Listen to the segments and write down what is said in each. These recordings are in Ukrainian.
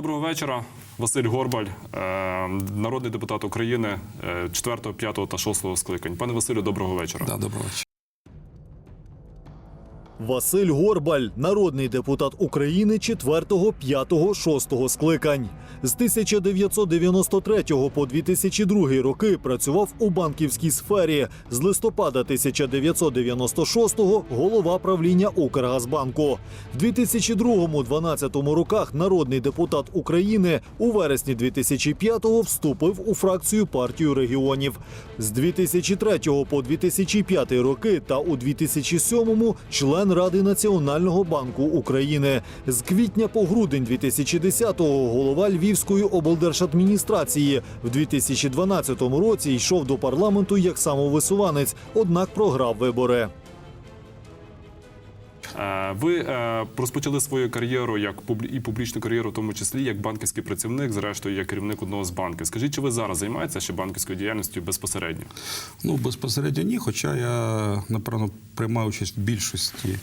Доброго вечора. Василь Горбаль, е, народний депутат України 4, 5 та 6 скликань. Пане Василю, доброго вечора. Да, доброго вечора. Василь Горбаль, народний депутат України 4, 5, 6 скликань. З 1993 по 2002 роки працював у банківській сфері. З листопада 1996 голова правління Укргазбанку. В 2002-2012 роках народний депутат України у вересні 2005 вступив у фракцію партію регіонів. З 2003 по 2005 роки та у 2007 член Ради Національного банку України. З квітня по грудень 2010-го голова Львівської облдержадміністрації. В 2012 році йшов до парламенту як самовисуванець, однак програв вибори. Е, Ви е, розпочали свою кар'єру як і публічну кар'єру, в тому числі як банківський працівник, зрештою як керівник одного з банків. Скажіть, чи ви зараз займаєтеся ще банківською діяльністю безпосередньо? Ну, безпосередньо ні, хоча я, напевно, приймаю участь в більшості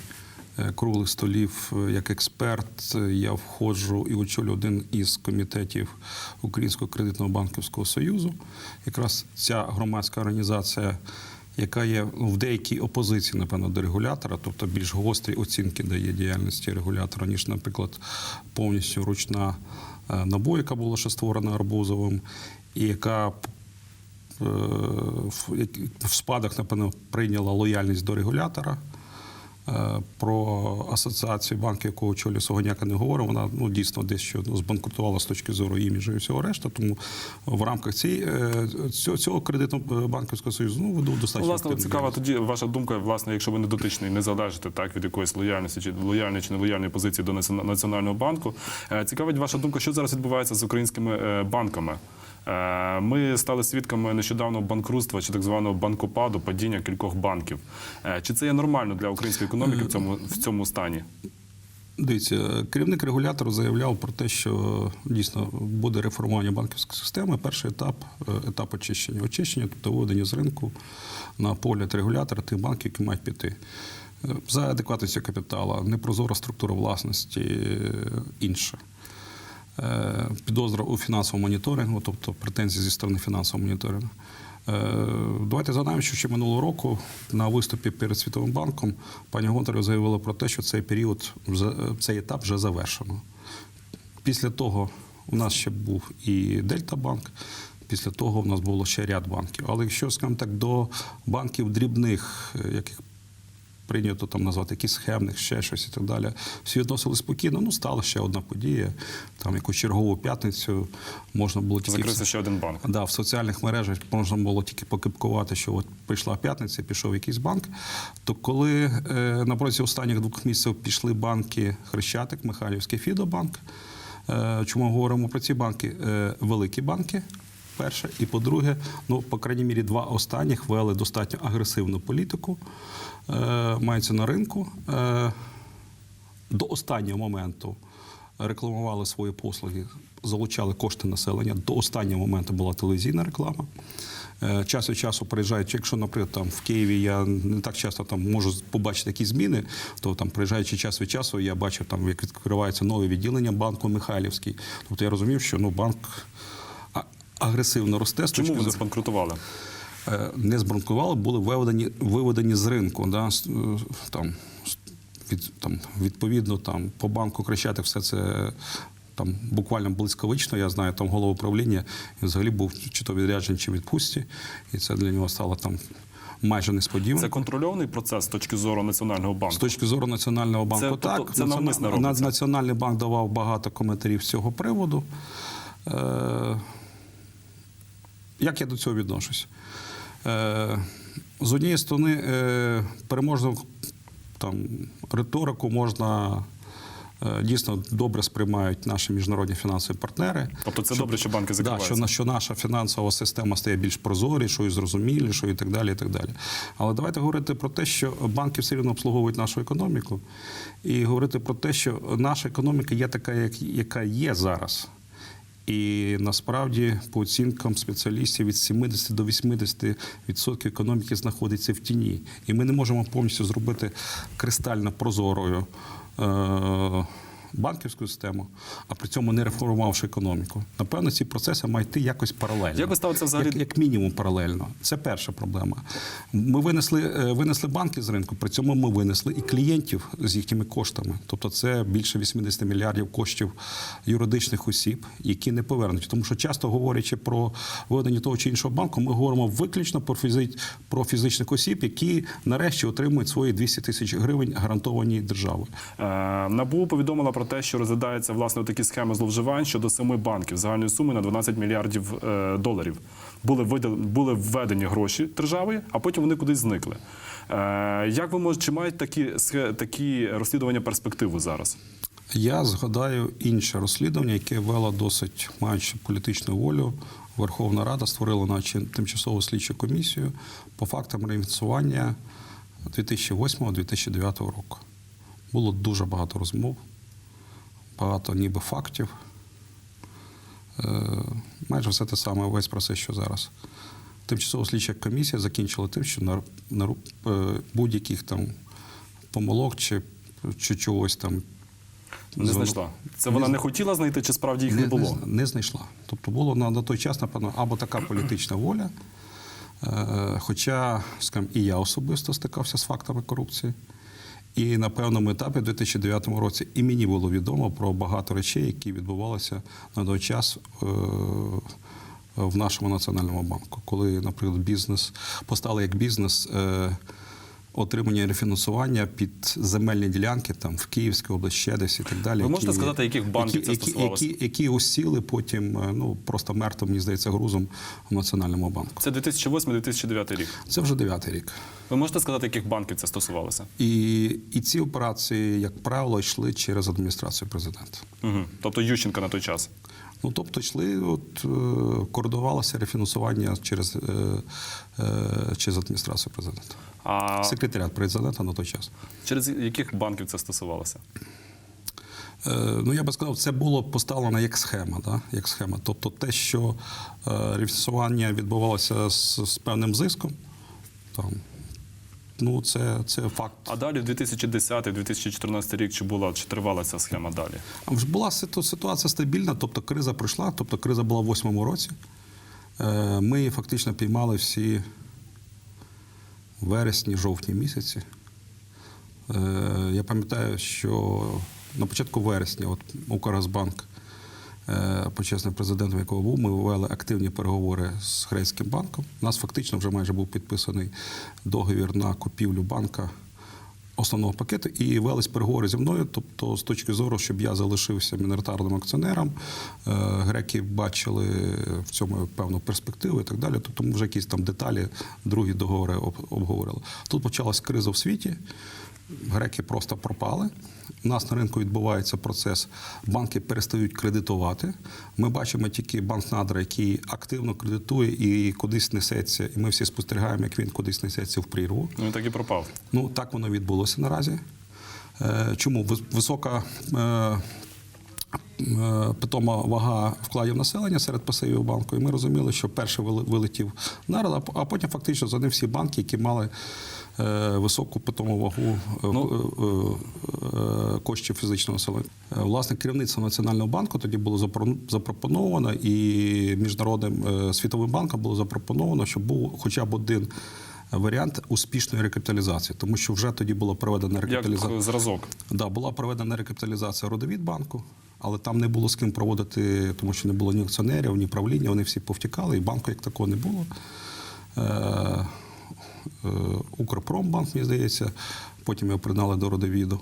е, круглих столів як експерт. Я входжу і очолюю один із комітетів Українського кредитного банківського союзу. Якраз ця громадська організація. Яка є ну, в деякій опозиції, напевно, до регулятора, тобто більш гострі оцінки дає діяльності регулятора, ніж, наприклад, повністю ручна е, НАБУ, яка була ще створена Арбузовим, і яка е, в спадах, напевно, прийняла лояльність до регулятора. Е, Про асоціацію банків, яку очолює Согоняка, не говоримо. Вона ну, дійсно дещо збанкрутувала з точки зору іміджу і всього решта. Тому в рамках цієї, е, цього, цього кредитного банківського союзу ну, веду достатньо. Ну, власне, цікава тоді ваша думка, власне, якщо ви не дотичний, не залежите так від якоїсь лояльності чи лояльної чи нелояльної позиції до Націона- національного банку. Е, Цікавить ваша думка, що зараз відбувається з українськими е, банками. Е, Ми стали свідками нещодавно банкрутства чи так званого банкопаду, падіння кількох банків. Е, Чи це є нормально для української економіки в цьому в цьому стані? Дивіться, керівник регулятору заявляв про те, що дійсно буде реформування банківської системи. Перший етап е, етап очищення. Очищення, тобто виведення з ринку на погляд регулятора тих банків, які мають піти. За адекватністю капіталу, непрозора структура власності інша. Підозра у фінансовому моніторингу, тобто претензії зі сторони фінансового моніторингу. Е, Давайте згадаємо, що ще минулого року на виступі перед Світовим банком пані Гонтарева заявила про те, що цей період, цей етап вже завершено. Після того у нас ще був і Дельтабанк, після того в нас було ще ряд банків. Але якщо, скажімо так, до банків дрібних, е, яких прийнято там назвати якісь схемних, ще щось і так далі. Всі відносили спокійно. Ну, стала ще одна подія. Там якусь чергову п'ятницю можна було тільки Закрився ще один банк. Да, в соціальних мережах можна було тільки покипкувати, що от прийшла п'ятниця, пішов якийсь банк. То коли е, на протязі останніх двох місяців пішли банки Хрещатик, Михайлівський Фідобанк. Е, чому говоримо про ці банки? Е, великі банки. Перше, і по-друге, ну, по крайній мірі, два останніх вели достатньо агресивну політику, е, мається на ринку. Е, до останнього моменту рекламували свої послуги, залучали кошти населення. До останнього моменту була телевізійна реклама. Е, Час від часу приїжджаючи, якщо, наприклад, там в Києві я не так часто там можу побачити якісь зміни, то там приїжджаючи час від часу, я бачив там, як відкривається нове відділення банку Михайлівський. Тобто я розумів, що ну банк агресивно росте Чому вони збанкрутували? е, не збанкували, були виведені, виведені з ринку. Да, е, там, від, там, відповідно, там, по банку кричати все це там, буквально близьковично. Я знаю, там голова управління взагалі був чи то відряджений, чи відпустці. І це для нього стало там майже несподівано. Це контрольований процес з точки зору національного банку. З точки зору Національного банку, Це, тобто, так. це Націонал- навмисно робиться? Національний банк давав багато коментарів з цього приводу. Е, як я до цього відношусь? Е, з однієї сторони, е, переможну там, риторику можна. е, Дійсно добре сприймають наші міжнародні фінансові партнери. Тобто це добре, що банки Да, що, що наша фінансова система стає більш прозорішою, зрозумілішою і так далі. І так далі. Але давайте говорити про те, що банки все рівно обслуговують нашу економіку, і говорити про те, що наша економіка є така, як- яка є зараз. І насправді, по оцінкам спеціалістів, від 70 до 80% відсотків економіки знаходиться в тіні. І ми не можемо повністю зробити кристально прозорою е- банківську систему, а при цьому не реформувавши економіку. Напевно, ці процеси мають йти якось паралельно. Як ви ставитеся взагалі- Як, як мінімум паралельно. Це перша проблема. Ми винесли, е, винесли банки з ринку, при цьому ми винесли і клієнтів з їхніми коштами. Тобто це більше 80 мільярдів коштів юридичних осіб, які не повернуті. Тому що часто говорячи про виведення того чи іншого банку, ми говоримо виключно про, фізи... про фізичних осіб, які нарешті отримують свої 200 тисяч гривень гарантовані державою. Е, НАБУ повідомила про те, що розглядаються власне такі схеми зловживань щодо семи банків загальної суми на 12 мільярдів е, доларів. Були були введені гроші державою, а потім вони кудись зникли. Е, Як ви можете, чи мають такі такі розслідування перспективу зараз? Я згадаю інше розслідування, яке вело досить маючи політичну волю. Верховна Рада створила наче тимчасову слідчу комісію по фактам реінвестування 2008-2009 року. Було дуже багато розмов, багато ніби фактів. Е, майже все те саме весь процес, що зараз. Тимчасова слідча комісія закінчила тим, що на, на е, будь-яких там помилок чи, чи чогось там Не знайшла. Це вона не хотіла знайти, чи справді їх не було? Не, знайшла. Тобто було на, на той час, напевно, або така політична воля. Е, хоча, скажімо, і я особисто стикався з фактами корупції. І на певному етапі, в 2009 році, і мені було відомо про багато речей, які відбувалися на той час е, в нашому національному банку. Коли, наприклад, бізнес постали як бізнес. Отримання рефінансування під земельні ділянки там в Київській області, ще десь і так далі. Ви можете сказати, яких банків які, це які, стосувалося? які, які усіли потім е, ну просто мертвим, мені здається, грузом в національному банку. Це 2008-2009 рік. Це вже дев'ятий рік. Ви можете сказати, яких банків це стосувалося? І, і ці операції, як правило, йшли через адміністрацію президента. Угу. Тобто Ющенка на той час. Ну тобто йшли, от е, координувалося рефінансування через, е, через адміністрацію президента. А Секретаріат президента на той час. через яких банків це стосувалося? Е, Ну, я би сказав, це було поставлено як схема. Да? Як схема. Тобто те, що е, рефінансування відбувалося з, з певним зиском, там, ну, це, це факт. А далі, в 2010-2014 рік, чи була чи тривала ця схема далі? А вже була ситуація стабільна, тобто криза пройшла, тобто криза була в восьмому році. Е, Ми фактично піймали всі в вересні, жовтні місяці. Е, Я пам'ятаю, що на початку вересня, от Укргазбанк, е, почесним президентом якого був, ми вели активні переговори з грецьким банком. У нас фактично вже майже був підписаний договір на купівлю банка основного пакету і велись переговори зі мною. Тобто, з точки зору, щоб я залишився міноритарним акціонером, е, греки бачили в цьому певну перспективу і так далі. Тобто, ми вже якісь там деталі, другі договори об- обговорили. Тут почалась криза в світі. Греки просто пропали. У нас на ринку відбувається процес. Банки перестають кредитувати. Ми бачимо тільки банк надра, який активно кредитує і кудись несеться. І ми всі спостерігаємо, як він кудись несеться в прірву. Ну і так і пропав. Ну, так воно відбулося наразі. Е, Чому висока е, е, питома вага вкладів населення серед пасивів банку, і ми розуміли, що перший вилетів народ, а потім фактично за ним всі банки, які мали високу питому вагу е, Ну. е, е, коштів фізичного населення. Е, Власне, керівництво Національного банку тоді було запропоновано, і міжнародним е, світовим банком було запропоновано, щоб був хоча б один варіант успішної рекапіталізації, тому що вже тоді була проведена рекапіталізація. е, зразок. Да, була проведена рекапіталізація родовід банку, але там не було з ким проводити, тому що не було ні акціонерів, ні правління. Вони всі повтікали, і банку як такого не було. Е, Укрпромбанк, мені здається, потім його пригнали до родовіду.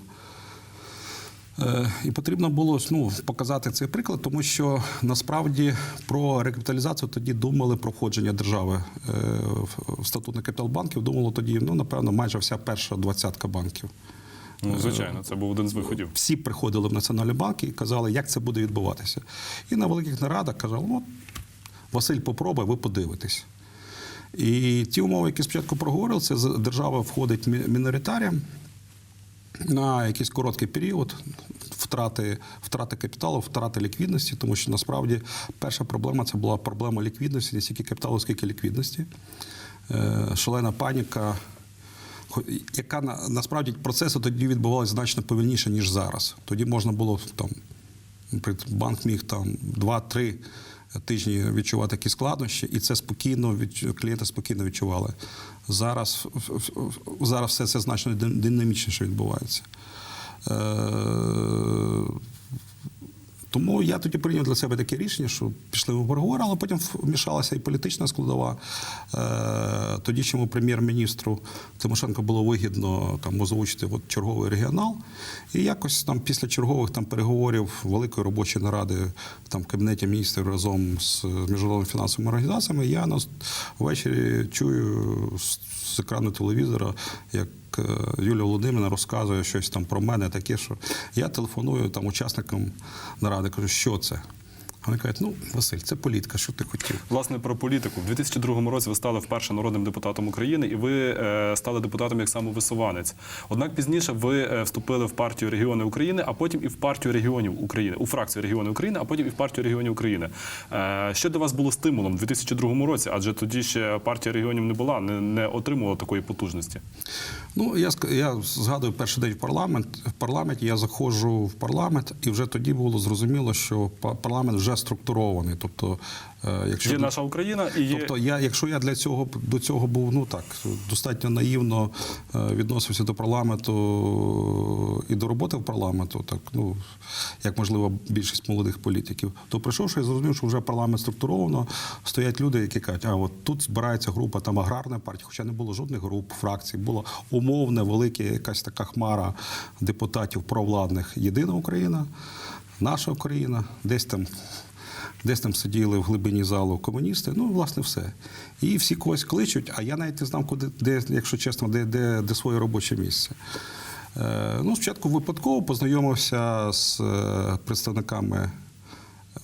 Е, І потрібно було ну, показати цей приклад, тому що насправді про рекапіталізацію тоді думали про входження держави е, в- статутний капітал банків. Думало тоді, ну напевно, майже вся перша двадцятка банків. Ну, звичайно, це був один з виходів. Всі приходили в Національний банк і казали, як це буде відбуватися. І на великих нарадах казали, ну, Василь, попробуй, ви подивитесь. І ті умови, які спочатку проговорили, це держава входить мі- міноритарієм на якийсь короткий період втрати, втрати капіталу, втрати ліквідності, тому що насправді перша проблема це була проблема ліквідності, не стільки капіталу, скільки ліквідності. Е, Шалена паніка. яка насправді процеси тоді відбувалися значно повільніше, ніж зараз. Тоді можна було там, наприклад, банк міг там 2-3 тижні відчувати такі складнощі, і це спокійно від клієнти спокійно відчували. Зараз, зараз все це значно динамічніше відбувається. Тому я тоді прийняв для себе таке рішення, що пішли в переговори, але потім вмішалася і політична складова. Е, Тоді чому прем'єр-міністру Тимошенко було вигідно там озвучити от черговий регіонал. І якось там після чергових там переговорів великої робочої наради там в кабінеті міністрів разом з міжнародними фінансовими організаціями, я на ввечері чую з екрану телевізора, як е, Юлія Володимирівна розказує щось там про мене, таке, що я телефоную там учасникам наради, кажу, що це? Вони кажуть, ну, Василь, це політика, що ти хотів? Власне про політику. В 2002 році ви стали вперше народним депутатом України, і ви е, стали депутатом як самовисуванець. Однак пізніше ви е, вступили в партію регіони України, а потім і в партію регіонів України, у фракцію регіони України, а потім і в партію регіонів України. Е, що для вас було стимулом у 2002 році? Адже тоді ще партія регіонів не була, не, не отримувала такої потужності. Ну, я, я згадую перший день в парламент. В парламенті я заходжу в парламент, і вже тоді було зрозуміло, що парламент вже структурований. Тобто, е, якщо Є наша Україна і є Тобто, я, якщо я для цього до цього був ну так достатньо наївно е, відносився до парламенту і до роботи в парламенту, так ну як можливо більшість молодих політиків, то прийшовши, я зрозумів, що вже парламент структуровано, стоять люди, які кажуть, а от тут збирається група там аграрна партія, хоча не було жодних груп, фракцій, було умовне, велике, якась така хмара депутатів провладних. Єдина Україна, наша Україна, десь там Десь там сиділи в глибині залу комуністи, ну, власне, все. І всі когось кличуть, а я навіть не знав, куди, де, якщо чесно, де, де, де своє робоче місце. Е, ну, спочатку випадково познайомився з е, представниками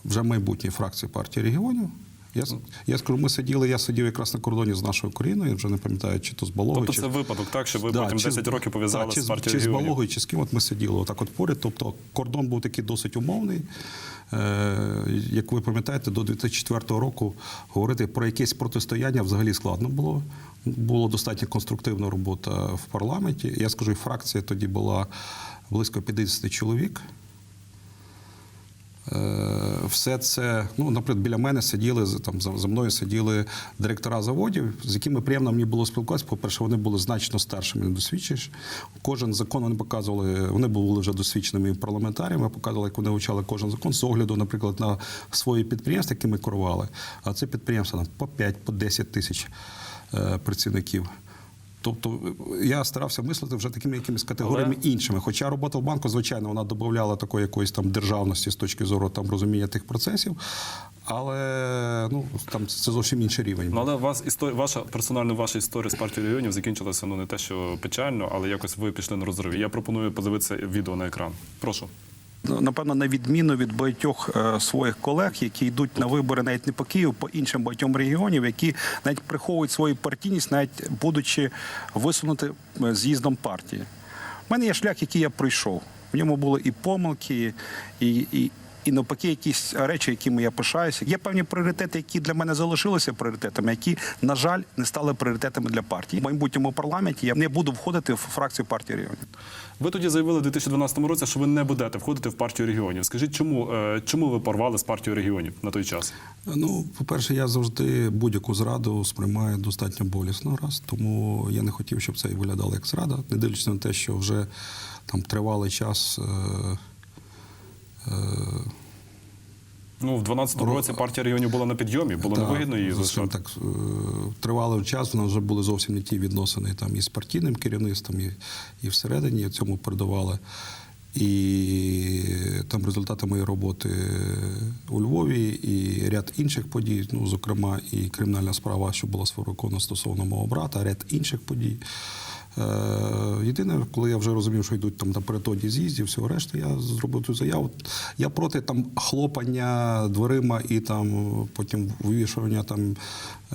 вже майбутньої фракції партії регіонів. Я, я скажу, ми сиділи, я сидів якраз на кордоні з нашою Україною, я вже не пам'ятаю, чи то з Балогою. тобто чи... це випадок, так що ви Да, потім чи 10 років пов'язали з партією Чи з. Балогою, чи з ким от ми сиділи отак от поряд. Тобто кордон був такий досить умовний. Е, як ви пам'ятаєте, до 2004 року говорити про якесь протистояння взагалі складно було. Була достатньо конструктивна робота в парламенті. Я скажу, фракція тоді була близько 50 чоловік. Е, Все це, ну, наприклад, біля мене сиділи там за, мною сиділи директора заводів, з якими приємно мені було спілкуватися. По-перше, вони були значно старшими, досвідченіші. Кожен закон вони показували, вони були вже досвідченими парламентарями, показували, як вони вивчали кожен закон з огляду, наприклад, на свої підприємства, які ми керували. А це підприємства там по 5, по 10 тисяч е, працівників. Тобто е, я старався мислити вже такими якимись категоріями іншими. Хоча робота в банку, звичайно, вона додавала такої якоїсь там державності з точки зору там розуміння тих процесів. Але ну там це зовсім інший рівень. Ну, але вас історія, ваша персональна ваша історія з партією регіонів закінчилася ну не те, що печально, але якось ви пішли на розрив. Я пропоную подивитися відео на екран. Прошу. Напевно, на відміну від багатьох е, своїх колег, які йдуть на вибори навіть не по Києву, по іншим багатьом регіонів, які навіть приховують свою партійність, навіть будучи висунути е, з'їздом партії. У мене є шлях, який я пройшов. В ньому були і помилки, і. і і навпаки, якісь речі, якими я пишаюся. Є певні пріоритети, які для мене залишилися пріоритетами, які, на жаль, не стали пріоритетами для партії. В майбутньому парламенті я не буду входити в фракцію партії регіонів. Ви тоді заявили в 2012 році, що ви не будете входити в партію регіонів. Скажіть, чому, е, чому ви порвали з партією регіонів на той час? Ну, по-перше, я завжди будь-яку зраду сприймаю достатньо болісно раз, тому я не хотів, щоб це і виглядало як зрада, не дивлячись на те, що вже там тривалий час. Е- Ну, в 12 році партія регіонів була на підйомі, було Так, невигідно її залишати. так, е, тривалий час. У нас вже були зовсім не ті відносини там і з партійним керівництвом, і, і всередині цьому передавали. І там результати моєї роботи у Львові і ряд інших подій, ну, зокрема, і кримінальна справа, що була сфабрикована стосовно мого брата, ряд інших подій. Е, Єдине, коли я вже розумів, що йдуть там напередодні з'їздів, всього решти, я зробив цю заяву. Я проти там хлопання дверима і там потім вивішування там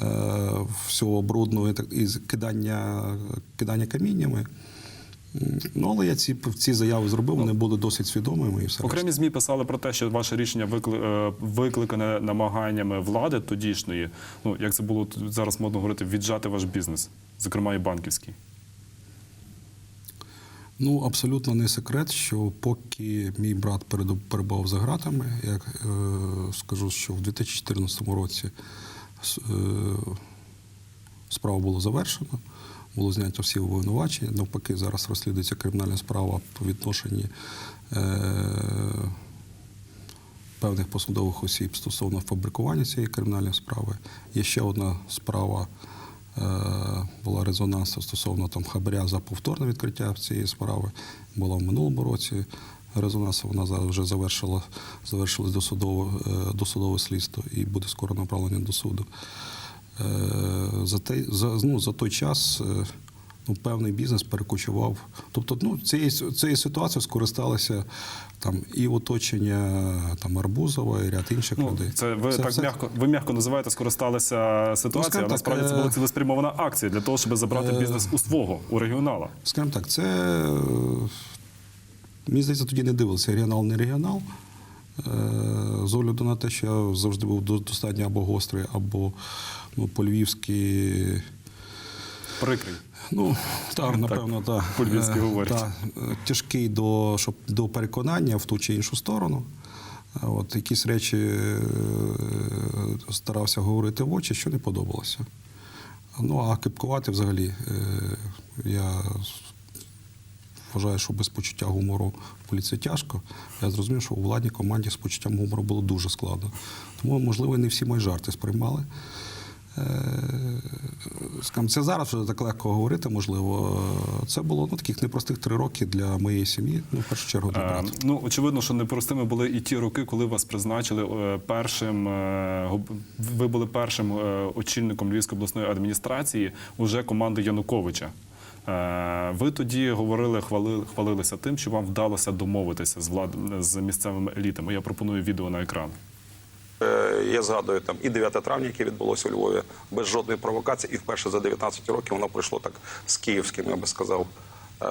е, всього брудного і кидання, кидання каміннями. Ну, але я ці, ці заяви зробив, вони були досить свідомими і все. Окремі змі писали про те, що ваше рішення викли- е, викликане намаганнями влади тодішньої. Ну як це було зараз модно говорити, віджати ваш бізнес, зокрема і банківський. Ну, абсолютно не секрет, що поки мій брат перебував за ґратами, я е, скажу, що в 2014 році е, справа була завершена, було знято всі обвинувачення. Навпаки, зараз розслідується кримінальна справа по відношенні е, певних посадових осіб стосовно фабрикування цієї кримінальної справи. Є ще одна справа. Е, Була резонанса стосовно там хабаря за повторне відкриття цієї справи. Була в минулому році. Резонанс вона зараз вже завершила завершилось досудове, досудове слідство і буде скоро направлення до суду. Е, За, те, за, ну, за той час е, ну, певний бізнес перекочував. Тобто, ну, цією, цією ситуацією скористалися там і оточення там, Арбузова, і ряд інших Ну, людей. це ви так все- м'яко, ви м'яко називаєте, скористалися ситуацією. так, насправді це е, була цілеспрямована акція для того, щоб забрати е, бізнес у свого, у регіонала. Скажімо так, це е, мені здається, тоді не дивилися регіонал, не регіонал. Е, З огляду на те, що я завжди був достатньо або гострий, або ну, по-львівськи. Прикрий. Ну, так, напевно, так. по-львівськи Е, говорять. е, тяжкий до, щоб, до переконання в ту чи іншу сторону. От якісь речі е, старався говорити в очі, що не подобалося. Ну, а кипкувати взагалі е, я вважаю, що без почуття гумору в поліції тяжко. Я зрозумів, що у владній команді з почуттям гумору було дуже складно. Тому, можливо, не всі мої жарти сприймали. Е, скажімо, це зараз вже так легко говорити, можливо. Це було ну, таких непростих три роки для моєї сім'ї, ну, в першу чергу для Е. Ну, очевидно, що непростими були і ті роки, коли вас призначили е, першим. Ви були першим очільником Львівської обласної адміністрації уже команди Януковича. Ви тоді говорили, хвалили, хвалилися тим, що вам вдалося домовитися з влад з місцевими елітами. Я пропоную відео на екран. Е, Я згадую там і 9 травня, яке відбулося у Львові, без жодної провокації, і вперше за 19 років воно пройшло так з київським, я би сказав, е,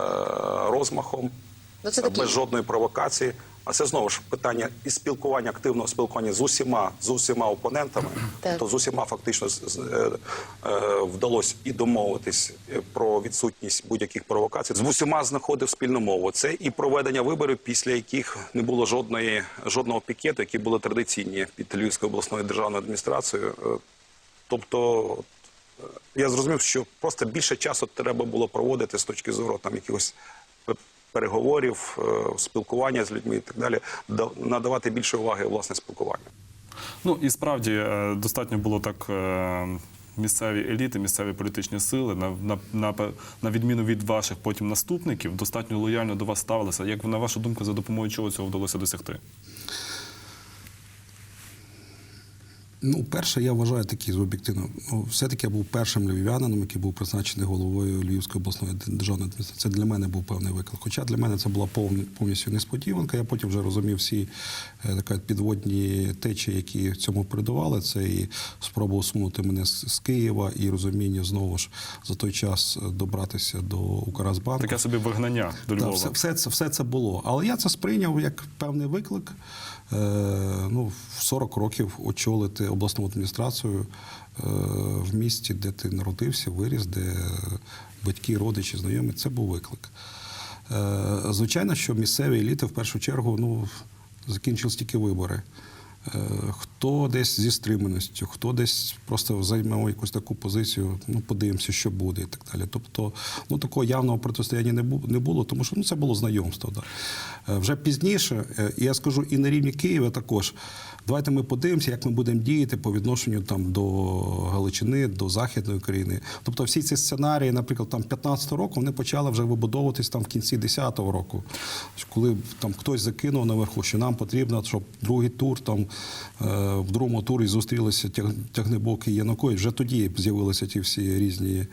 розмахом, Ну, це без жодної провокації. А це знову ж питання і спілкування, активного спілкування з усіма, з усіма опонентами. Так. То з усіма фактично е, е, вдалося і домовитись е, про відсутність будь-яких провокацій. З усіма знаходив спільну мову. Це і проведення виборів, після яких не було жодної жодного пікету, які були традиційні під Львівською обласною державною адміністрацією. Е, Тобто я зрозумів, що просто більше часу треба було проводити з точки зору там якихось переговорів, е, спілкування з людьми і так далі, надавати більше уваги власне спілкуванню. Ну і справді е, достатньо було так. е, Місцеві еліти, місцеві політичні сили, на, на, на, на відміну від ваших потім наступників, достатньо лояльно до вас ставилися. Як на вашу думку, за допомогою чого цього вдалося досягти? Ну, перше, я вважаю такі з об'єктивно. Ну, все-таки я був першим львів'янином, який був призначений головою Львівської обласної державної адміністрації. Це для мене був певний виклик. Хоча для мене це була повні- повністю несподіванка. Я потім вже розумів всі е, така підводні течії, які цьому передували. Це і спроба усунути мене з, Києва, і розуміння знову ж за той час е, добратися до Укргазбанку. Таке собі вигнання до Львова. все, все, це, все це було. Але я це сприйняв як певний виклик. Е, ну, в 40 років очолити обласну адміністрацію е, в місті, де ти народився, виріс, де батьки, родичі, знайомі, це був виклик. Е, звичайно, що місцеві еліти в першу чергу ну, закінчились тільки вибори. Хто десь зі стриманістю, хто десь просто займе якусь таку позицію, ну подивимося, що буде, і так далі. Тобто, ну такого явного протистояння не бу- не було, тому що ну це було знайомство. Да. Е, Вже пізніше, е, і я скажу, і на рівні Києва також. Давайте ми подивимося, як ми будемо діяти по відношенню там до Галичини, до Західної України. Тобто, всі ці сценарії, наприклад, там 15-го року, вони почали вже вибудовуватись там в кінці 10-го року, коли там хтось закинув наверху, що нам потрібно, щоб другий тур там е, в другому турі зустрілися тяг, тягнебоки і Янукович. Вже тоді з'явилися ті всі різні.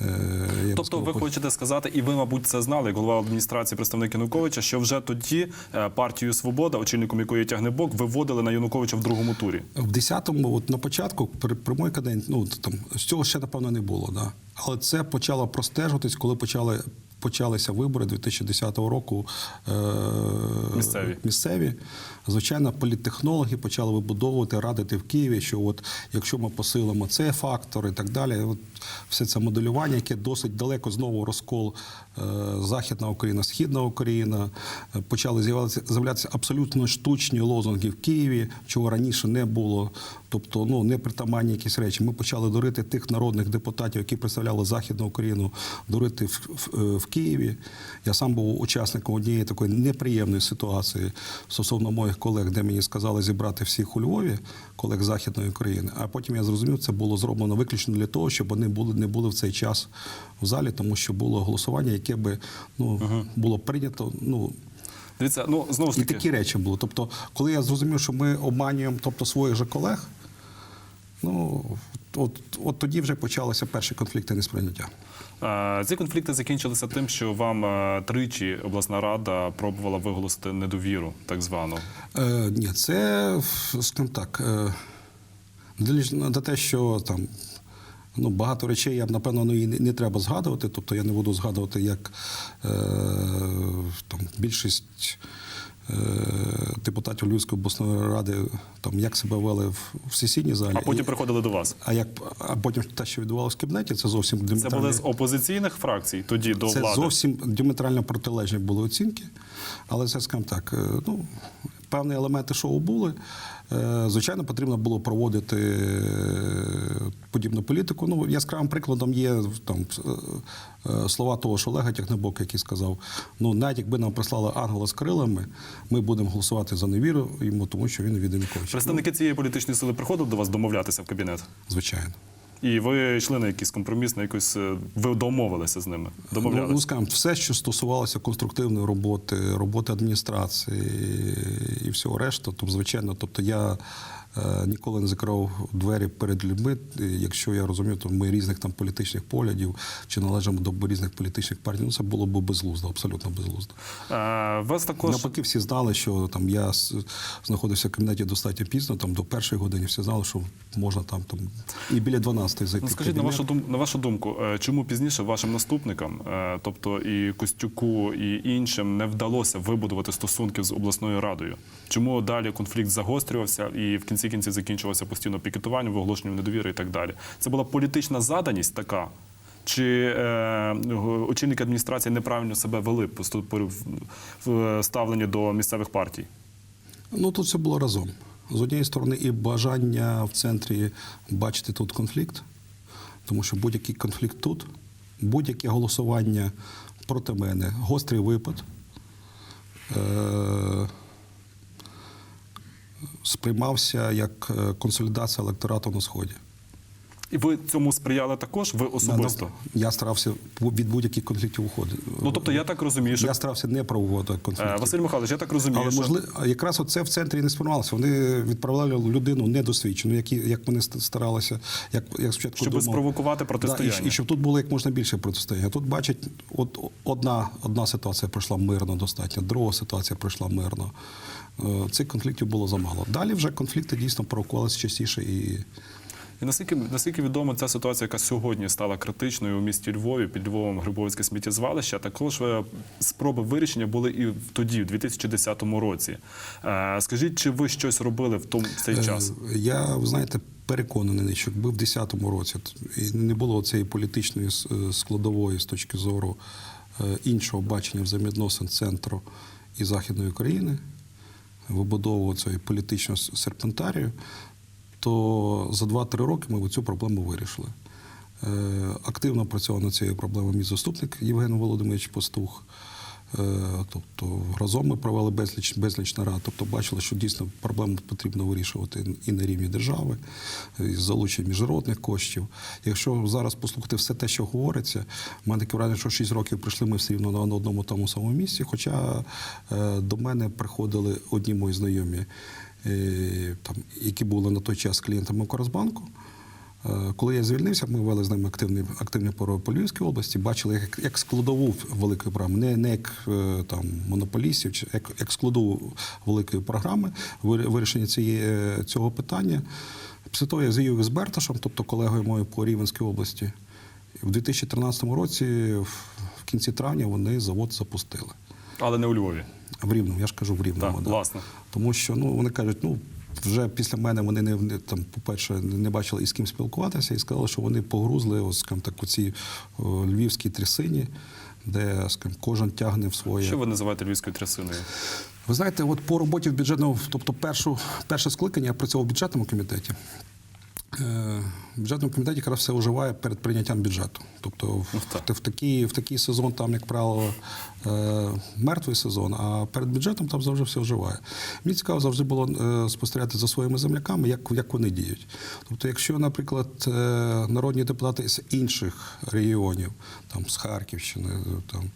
е, я Тобто, сказав, ви хочете сказати, і ви, мабуть, це знали, як голова адміністрації представник Януковича, що вже тоді е, партію Свобода, очільником якої тягнебок, виводили на Януковича в другому турі. В 10-му, от на початку, при, при моїй каденції, ну там з цього ще напевно не було, да. Але це почало простежуватись, коли почали почалися вибори 2010 року е, Місцеві. місцеві, звичайно, політтехнологи почали вибудовувати, радити в Києві, що от якщо ми посилимо цей фактор і так далі, от все це моделювання, яке досить далеко знову розкол е, Західна Україна, Східна Україна, е, почали з'являтися, з'являтися абсолютно штучні лозунги в Києві, чого раніше не було. Тобто, ну непритаманні якісь речі. Ми почали дурити тих народних депутатів, які представляли Західну Україну, дурити в, в, в Києві. Я сам був учасником однієї такої неприємної ситуації стосовно моїх колег, де мені сказали зібрати всіх у Львові, колег Західної України. А потім я зрозумів, це було зроблено виключно для того, щоб вони були не були в цей час в залі, тому що було голосування, яке би ну було прийнято. Ну Дивіться, ну знову ж таки. і такі речі були. Тобто, коли я зрозумів, що ми обманюємо тобто, своїх же колег, ну от, от тоді вже почалися перші конфлікти несприйняття. Е, Ці конфлікти закінчилися тим, що вам е, тричі обласна рада пробувала виголосити недовіру, так звану. Е, ні, це, скажімо так, е, для, для те, що там. Ну, багато речей я б, напевно, ну, і не, треба згадувати. Тобто я не буду згадувати, як е, там, більшість е, депутатів Львівської обласної ради там, як себе вели в, в сесійній залі. А потім І- приходили до вас. а як а потім те, що відбувалося в кабінеті, це зовсім Це були з опозиційних фракцій тоді до це влади. зовсім діаметрально протилежні були оцінки. Але це, скажімо так, е, ну, певні елементи шоу були. Е, Звичайно, потрібно було проводити е, подібну політику. Ну, яскравим прикладом є там е, слова того ж Олега Тягнебока, який сказав: ну, навіть якби нам прислали ангела з крилами, ми будемо голосувати за невіру йому, тому що він від. Представники цієї політичної сили приходили до вас домовлятися в кабінет. Звичайно. І ви йшли на якийсь компроміс, на якось е, ви домовилися з ними. Ну, Домовлялися. ну скажімо, все, що стосувалося конструктивної роботи, роботи адміністрації і всього решта, то звичайно, тобто я ніколи не закривав двері перед людьми. Якщо я розумію, то ми різних там політичних поглядів чи належимо до різних політичних партій, ну це було б безглуздо, абсолютно безглуздо. Е, вас також Навпаки, всі знали, що там я знаходився в кабінеті достатньо пізно, там до першої години всі знали, що можна там, там і біля 12 зайти. Ну, скажіть на вашу на вашу думку, е, чому пізніше вашим наступникам, е, тобто і Костюку, і іншим, не вдалося вибудувати стосунки з обласною радою? Чому далі конфлікт загострювався і в кінці кінців закінчувався постійно пікетуванням, виголошенням недовіри і так далі? Це була політична заданість така. Чи е, очільники адміністрації неправильно себе вели в- в ставленні до місцевих партій? Ну тут все було разом. З однієї сторони, і бажання в центрі бачити тут конфлікт, тому що будь-який конфлікт тут, будь-яке голосування проти мене, гострий випад. Е- сприймався як е, консолідація електорату на сході. І ви цьому сприяли також? Ви особисто? Я старався від будь-яких конфліктів уходити. Ну тобто я так розумію, що я старався не проводити Е, конфліктів. Василь Михайлович, я так розумію, Але що можливо, якраз оце в центрі не сприймалося. Вони відправляли людину недосвідчену, які як вони старалися, як, як спочатку щоб думав- спровокувати Да, і, і щоб тут було як можна більше протистояння. Тут бачать, от одна, одна ситуація пройшла мирно достатньо, друга ситуація пройшла мирно. Е, Цих конфліктів було замало. Далі вже конфлікти дійсно провокувалися частіше і. І наскільки наскільки відомо, ця ситуація, яка сьогодні стала критичною у місті Львові, під Львовом Грибовицьке сміттєзвалище, також е, спроби вирішення були і тоді, в 2010 році. Е, Скажіть, чи ви щось робили в тому в цей час? Я, ви знаєте, переконаний, що якби в 2010 році і не було цієї політичної складової з точки зору іншого бачення взаємовідносин центру і Західної України, вибудовував цієї політичну серпентарію, то за 2-3 роки ми цю проблему вирішили. Е, Активно працював над цією проблемою мій заступник Євген Володимирович Пастух. Е, Тобто разом ми провели безліч, безліч нарад. Тобто бачили, що дійсно проблему потрібно вирішувати і на рівні держави, і залученням міжнародних коштів. Якщо зараз послухати все те, що говориться, в мене таке враження, що 6 років прийшли ми все рівно на одному тому самому місці. Хоча е, до мене приходили одні мої знайомі, е, там, які були на той час клієнтами Укрзбанку. Е, Коли я звільнився, ми вели з ними активний, активний порой по Львівській області, бачили як, як складову великої програми, не, не як е, там, монополістів, чи як, як складову великої програми вирішення цієї, е, цього питання. Після того я з'їв з Берташем, тобто колегою моєю по Рівенській області. В 2013 році в кінці травня вони завод запустили. Але не у Львові. В Рівному, я ж кажу, в Рівному. Так, да. власне. Тому що ну, вони кажуть, ну. Вже після мене вони не, не там, по-перше, не бачили із ким спілкуватися і сказали, що вони погрузли ось, скажімо так, у цій о, львівській трясині, де скажімо, кожен тягне в своє. Що ви називаєте львівською трясиною? Ви знаєте, от по роботі в бюджетному, тобто першу, перше скликання я працював в бюджетному комітеті. Е, В бюджетному комітеті якраз все уживає перед прийняттям бюджету. Тобто в, Ну, так. в, такий, в такий сезон там, як правило, е, мертвий сезон, а перед бюджетом там завжди все вживає. Мені цікаво завжди було е, спостерігати за своїми земляками, як, як вони діють. Тобто, якщо, наприклад, е, народні депутати з інших регіонів, там з Харківщини, там,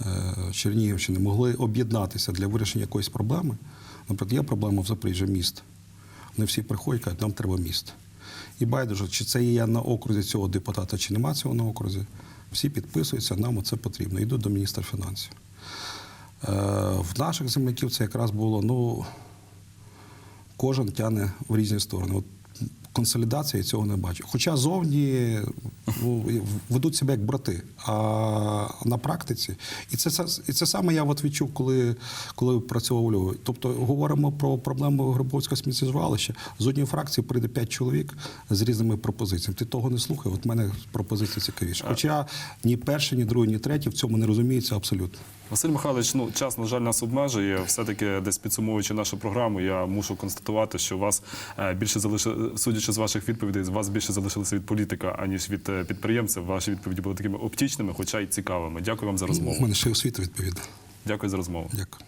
е, Чернігівщини, могли об'єднатися для вирішення якоїсь проблеми, наприклад, є проблема в Запоріжжі міст. Вони всі приходять, кажуть, нам треба міст. І байдуже, чи це є на окрузі цього депутата, чи нема цього на окрузі. Всі підписуються, нам оце потрібно. Йдуть до міністра фінансів. Е, в наших земляків це якраз було, ну, кожен тяне в різні сторони. От консолідації я цього не бачу. Хоча зовні ну, ведуть себе як брати, а на практиці. І це, і це саме я от відчув, коли, коли працював у Львові. Тобто говоримо про проблему Грибовського сміттєзвалища. З однієї фракції прийде п'ять чоловік з різними пропозиціями. Ти того не слухай, от в мене пропозиції цікавіші. Хоча ні перший, ні другий, ні третій в цьому не розуміються абсолютно. Василь Михайлович, ну час, на жаль, нас обмежує. Все-таки десь підсумовуючи нашу програму, я мушу констатувати, що у вас е, більше залиши, судячи що з ваших відповідей з вас більше залишилося від політика, аніж від е, підприємців. Ваші відповіді були такими оптічними, хоча й цікавими. Дякую вам за розмову. У мене ще освіта відповідна. Дякую за розмову. Дякую.